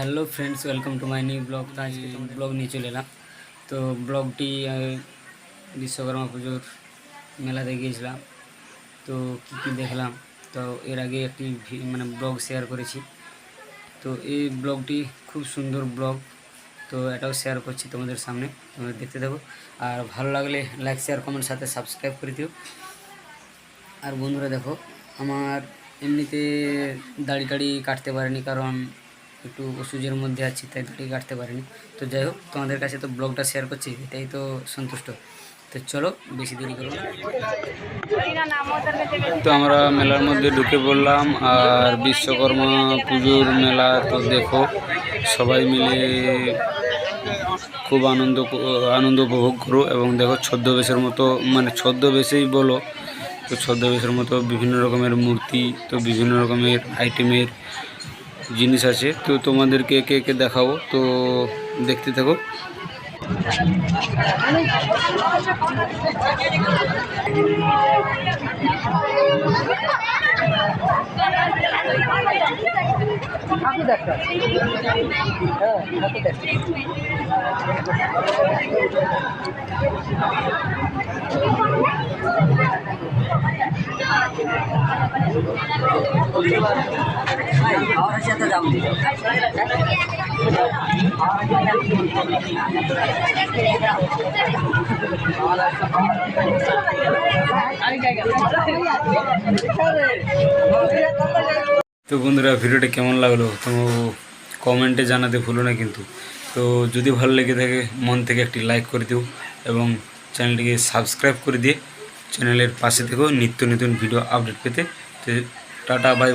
Hello friends, welcome to my new blog. তো আজকে blog নিয়ে চলে এলাম। তো ব্লগটি বিশ্বকর্মা পুজোর মেলাতে গিয়েছিলাম তো কী কী দেখলাম? তো এর আগে একটি মানে ব্লগ শেয়ার করেছি। তো এই ব্লগটি খুব সুন্দর ব্লগ। তো এটাও শেয়ার করছি তোমাদের সামনে, তোমরা দেখতে থাকো। আর ভালো লাগলে লাইক, শেয়ার, কমেন্ট, সাথে সাবস্ক্রাইব করে দিও। আর বন্ধুরা দেখো, আমার এমনিতে দাড়ি টাড়ি কাটতে পারিনি কারণ একটু ওষুধের মধ্যে আছি, তাই দাড়ি কাটতে পারিনি। তো যাই হোক, তোমাদের কাছে তো ব্লগটা শেয়ার করছি, এটাই তো সন্তুষ্ট। তো চলো, বেশি দেরি করো তো আমরা মেলার মধ্যে ঢুকে পড়লাম, আর বিশ্বকর্মা পুজোর মেলা তো দেখো, সবাই মিলে খুব আনন্দ আনন্দ উপভোগ করো, এবং দেখো ছদ্মবেশের মতো মানে ছদ্মবেশেই বলো, তো ছদ্মবেশের মতো বিভিন্ন রকমের মূর্তি, তো বিভিন্ন রকমের আইটেমের জিনিস আছে। তো তোমাদেরকে একে একে দেখাবো তো দেখতে থাকো। তো বন্ধুরা, ভিডিওটা কেমন লাগল? তো কমেন্টে জানাতে ভুলো না কিন্তু। তো যদি ভালো লেগে থাকে, মন থেকে একটি লাইক করে দিও এবং চ্যানেলটিকে সাবস্ক্রাইব করে দিয়ে চ্যানেলের পাশে থেকেও নিত্য নতুন ভিডিও আপডেট পেতে। তো টাটা, বাই